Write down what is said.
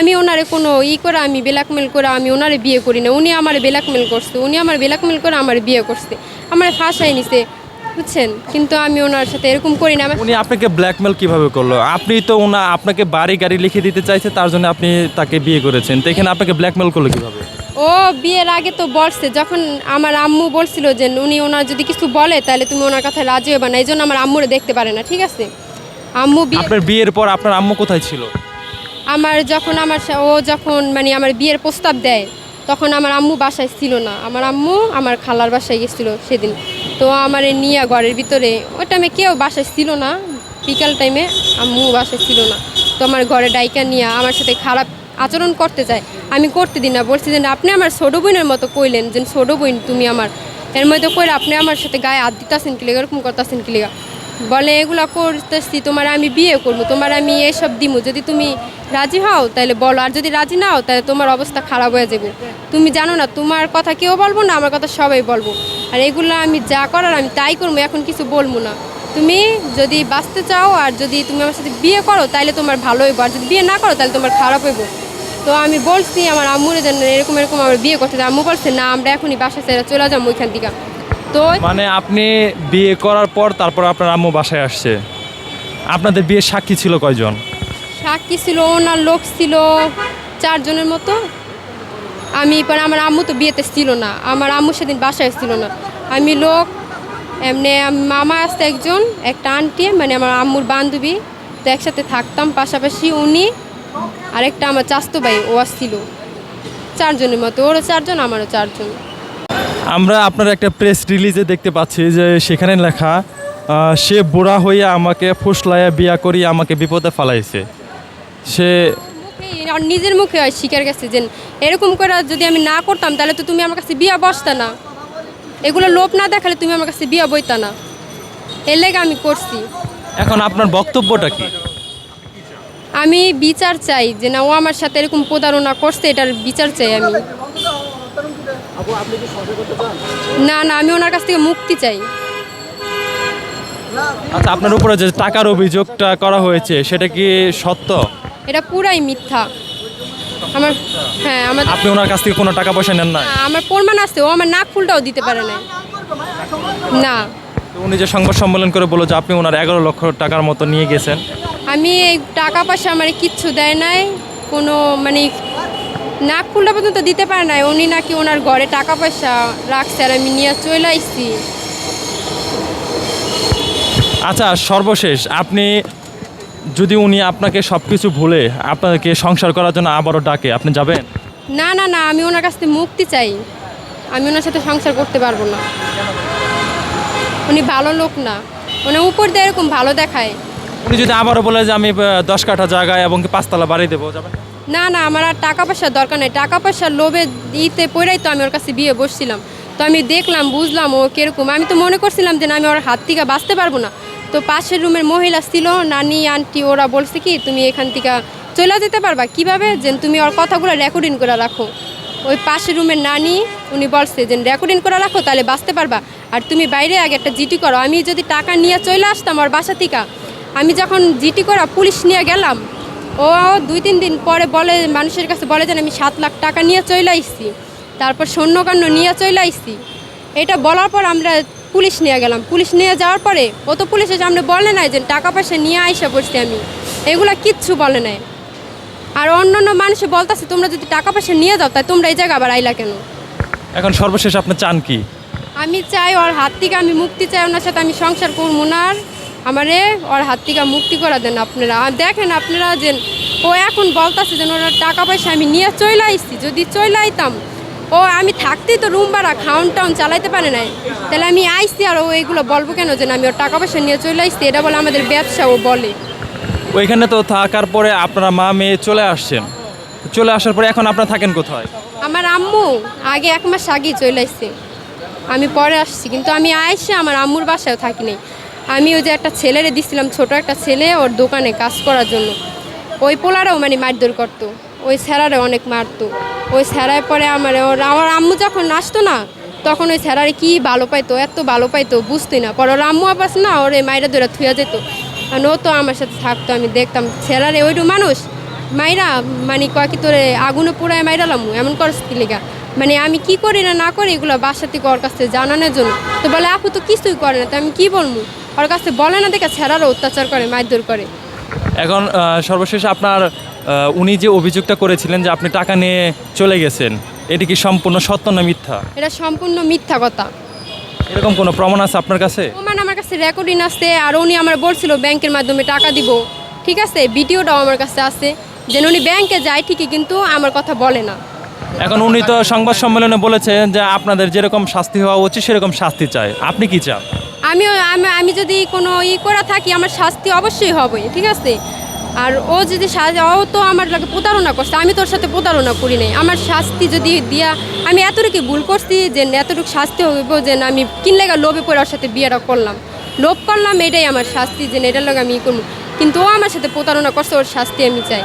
আমি ওনারে কোনো ই করে আমি ব্ল্যাকমেল করে আমি ওনারে বিয়ে করি না। উনি আমার ব্ল্যাকমেল করছে উনি আমার ব্ল্যাকমেল করে আমার বিয়ে করছে। আমার ফাঁসাই নিছে বুঝছেন? কিন্তু আমি ওনার সাথে এরকম করি না। উনি আপনাকে ব্ল্যাকমেল কীভাবে করল? আপনি তো ওনা আপনাকে বাড়ি গাড়ি লিখে দিতে চাইছে তার জন্য আপনি তাকে বিয়ে করেছেন। তো এখানে আপনাকে ব্ল্যাকমেল করল কীভাবে? ও বিয়ের আগে তো বলছে যখন আমার আম্মু বলছিল যে উনি ওনার যদি কিছু বলে তাহলে তুমি ওনার কথা রাজি হবে না। এই জন্য আমার আম্মুরে দেখতে পারে না ঠিক আছে? আম্মু আপনার বিয়ের পর আপনার আম্মু কোথায় ছিল? আমার যখন আমার ও যখন মানে আমার বিয়ের প্রস্তাব দেয়, তখন আমার আম্মু বাসায় ছিল না। আমার আম্মু আমার খালার বাসায় গেছিল সেদিন। তো আমার নিয়ে ঘরের ভিতরে, ওই টাইমে কেউ বাসায় ছিল না। বিকাল টাইমে আম্মু বাসায় ছিল না। তো আমার ঘরে ডাইকা নিয়ে আমার সাথে খারাপ আচরণ করতে চায় আমি করতে দিই না। বলছি যে, আপনি আমার ছোটো বোনের মতো কইলেন যে, ছোটো বোন তুমি আমার। এর মধ্যে কইলে আপনি আমার সাথে গায়ে হাত দিতেছেন কি লেগে এরকম করতেছেন কি লেগা বলে, এগুলা করতেছি, তোমার আমি বিয়ে করব, তোমার আমি এসব দিমু। যদি তুমি রাজি হও, তাহলে বলো। আর যদি রাজি না হও তাহলে তোমার অবস্থা খারাপ হয়ে যাবে। তুমি জানো না, তোমার কথা কেউ বলব না, আমার কথা সবাই বলব। আর এগুলো আমি যা করার, আমি তাই করব, এখন কিছু বলব না। তুমি যদি বাঁচতে চাও, আর যদি তুমি আমার সাথে বিয়ে করো, তাহলে তোমার ভালো হইব। আর যদি বিয়ে না করো, তাহলে তোমার খারাপ হইব। তো আমি বলছি, আমার আম্মুরে যেন এরকম এরকম আমার বিয়ে করতে। আম্মু বলছে, না, আমরা এখনই বাসা ছেড়ে চলে যাব ওইখান থেকে। তো মানে আপনি বিয়ে করার পর তারপর আপনার আম্মু বাসায় আসছে। আপনাদের বিয়ের সাক্ষী ছিল কয়জন? সাক্ষী ছিল ওনার লোক ছিল চারজনের মতো। আমি পরে আমার আম্মু তো বিয়েতে ছিল না আমার আম্মু সেদিন বাসায় ছিল না। আমি লোক এমনি মামা আসতে একজন একটা আন্টি মানে আমার আম্মুর বান্ধবী তো একসাথে থাকতাম। পাশাপাশি উনি আরেকটা আমার চাস্তো ভাই ও আসছিল। চারজনের মতো ওরও চারজন আমারও চারজন। আমরা আপনার একটা প্রেস রিলিজে দেখতে পাচ্ছি যে সেখানে লেখা সে বুড়া হইয়া আমাকে ফুসলাইয়া বিয়া করি আমাকে বিপদে ফালাইছে। সে নিজের মুখে হয় শিকার গেছে যে এরকম করে যদি আমি না করতাম তাহলে তো তুমি আমার কাছে বিয়া বসতা না। এগুলো লোভ না দেখালে তুমি আমার কাছে বিয়া বইতা না। এর লেগে আমি করছি। এখন আপনার বক্তব্যটা কি? আমি বিচার চাই যে না ও আমার সাথে এরকম প্রতারণা করছে এটার বিচার চাই আমি। না না আমি ওনার কাছ থেকে মুক্তি চাই। আচ্ছা আপনার উপরে যে টাকার অভিযোগটা করা হয়েছে সেটা কি সত্য? এটা পুরাই মিথ্যা। আমার হ্যাঁ আমার আপনি ওনার কাছ থেকে কোনো টাকা পয়সা নেন না আমার প্রমাণ আছে ও আমার নাক ফুলটাও দিতে পারে না। না উনি যে সংবাদ সম্মেলন করে বলল যে আপনি ওনার এগারো লক্ষ টাকার মতো নিয়ে গেছেন। আমি এই টাকা পয়সা আমার কিচ্ছু দেয় নাই কোনো মানে নাক ফুলটা পর্যন্ত দিতে পারে নাই। উনি নাকি ওনার ঘরে টাকা পয়সা রাখছে আর আমি নিয়ে চলে আসছি আচ্ছা সর্বশেষ আপনি যদি উনি আপনাকে সব কিছু ভুলে আপনাকে সংসার করার জন্য আবারও ডাকে আপনি যাবেন? না না না আমি ওনার কাছ থেকে মুক্তি চাই। আমি ওনার সাথে সংসার করতে পারব না। উনি ভালো লোক না। মানে উপর দিয়ে এরকম ভালো দেখায়। উনি যদি আবারও বলে যে আমি দশ কাঠা জায়গায় এবং পাঁচতলা বাড়ি দেবো যাবেন? না না, আমার আর টাকা পয়সার দরকার নেই। টাকা পয়সার লোভে দিতে পড়াই তো আমি ওর কাছে বিয়ে বসছিলাম। তো আমি দেখলাম, বুঝলাম ও কীরকম। আমি তো মনে করছিলাম যে না, আমি ওর হাত থেকে বাঁচতে পারব না। তো পাশের রুমের মহিলা ছিল, নানি, আন্টি, ওরা বলছে কি, তুমি এখান থেকে চলে যেতে পারবা। কীভাবে? যে তুমি ওর কথাগুলো রেকর্ডিং করে রাখো। ওই পাশের রুমের নানি, উনি বলছে যে রেকর্ডিং করে রাখো, তাহলে বাঁচতে পারবা। আর তুমি বাইরে আগে একটা জিটি করো। আমি যদি টাকা নিয়ে চলে আসতাম ওর বাসা থেকে, আমি যখন জিটি করা পুলিশ নিয়ে গেলাম ও দুই তিন দিন পরে বলে মানুষের কাছে বলে যে আমি সাত লাখ টাকা নিয়ে চলে আসছি তারপর সৈন্যকাণ্ড নিয়ে চলে আসছি এটা বলার পর আমরা পুলিশ নিয়ে গেলাম। পুলিশ নিয়ে যাওয়ার পরে ও তো পুলিশের সামনে বলে নাই যে টাকা পয়সা নিয়ে আইসা পড়ছি আমি। এগুলা কিচ্ছু বলে নাই। আর অন্য অন্য মানুষে বলতেছে তোমরা যদি টাকা পয়সা নিয়ে যাও তাই তোমরা এই জায়গা আবার আইলা কেন? এখন সর্বশেষ আপনি চান কি? আমি চাই ওর হাত থেকে আমি মুক্তি চাই ওনার সাথে আমি সংসার করব না আর। আমারে ওর হাত থেকে মুক্তি করা দেন আপনারা। দেখেন আপনারা যে ও এখন বলতেছে যে ওরা টাকা পয়সা আমি নিয়ে চলে আসছি যদি চলে আইতাম ও আমি থাকতেই তো রুম ভাড়া খাউন টাউন চালাইতে পারে নাই। তাহলে আমি আইসি আর ও এইগুলো বলব কেন যে আমি ওর টাকা পয়সা নিয়ে চলে আসছি এটা বলে আমাদের ব্যবসা ও বলে। ওইখানে তো থাকার পরে আপনারা মা মেয়ে চলে আসছেন। চলে আসার পরে এখন আপনারা থাকেন কোথায়? আমার আম্মু আগে এক মাস আগেই চলে আসছে আমি পরে আসছি কিন্তু আমি আইসে আমার আম্মুর বাসায় থাকি নাই। আমি ওই যে একটা ছেলেরে দিছিলাম, ছোট একটা ছেলে ওর দোকানে কাজ করার জন্য। ওই পোলারাও মানে মারধর করতো, ওই স্যারারে অনেক মারতো। ওই স্যারায় পরে আমার, ওর, আমার আম্মু যখন আসতো না, তখন ওই স্যারারে কি ভালো পাইতো, এত ভালো পাইতো বুঝতে না। পর ওর আম্মু আবার না, ওর মাইরা ধরে থুয়া যেত। আর ও তো আমার সাথে থাকতো, আমি দেখতাম স্যারারে ওইটু মানুষ। মাইরা মানে কয় কি তোরে, আগুনে পোড়ায় মাইরালাম এমন করস লেগা। মানে আমি কি করি না না করি এগুলো বাসা থেকে ওর কাছে জানানোর জন্য। তো বলে, আপু তো কিছুই করে না, তো আমি কি বলব? ওর কাছে বলে না দেখে ছেড়ারও অত্যাচার করে মারধর করে। এখন সর্বশেষ আপনার উনি যে অভিযোগটা করেছিলেন যে আপনি টাকা নিয়ে চলে গেছেন এটি কি সম্পূর্ণ সত্য না মিথ্যা? এটা সম্পূর্ণ মিথ্যা কথা। এরকম কোনো প্রমাণ আছে আপনার কাছে? ওমান আমার কাছে রেকর্ডিং আছে আর উনি আমার বলছিল ব্যাংকের মাধ্যমে টাকা দিব। ঠিক আছে? ভিডিওটাও আমার কাছে আছে যেন উনি ব্যাংকে যায় ঠিকই কিন্তু আমার কথা বলে না। এখন উনি তো সংবাদ সম্মেলনে বলেছেন যে আপনাদের যেরকম শাস্তি হওয়া উচিত সেরকম শাস্তি চায়। আপনি কি চান? আমি আমি যদি কোনো ই করে থাকি, আমার শাস্তি অবশ্যই হবে ঠিক আছে? আর ও যদি ও তো আমার লাগে প্রতারণা করছে, আমি তোর সাথে প্রতারণা করি নাই। আমার শাস্তি যদি দিয়া, আমি এতটুকু ভুল করছি যে এতটুকু শাস্তি হইব যে না, আমি কিনলে গা লোভে পড়ে ওর সাথে বিয়েটা করলাম। লোভ করলাম, এটাই আমার শাস্তি যে এটার লগে আমি ই করব। কিন্তু ও আমার সাথে প্রতারণা করছে, ওর শাস্তি আমি চাই।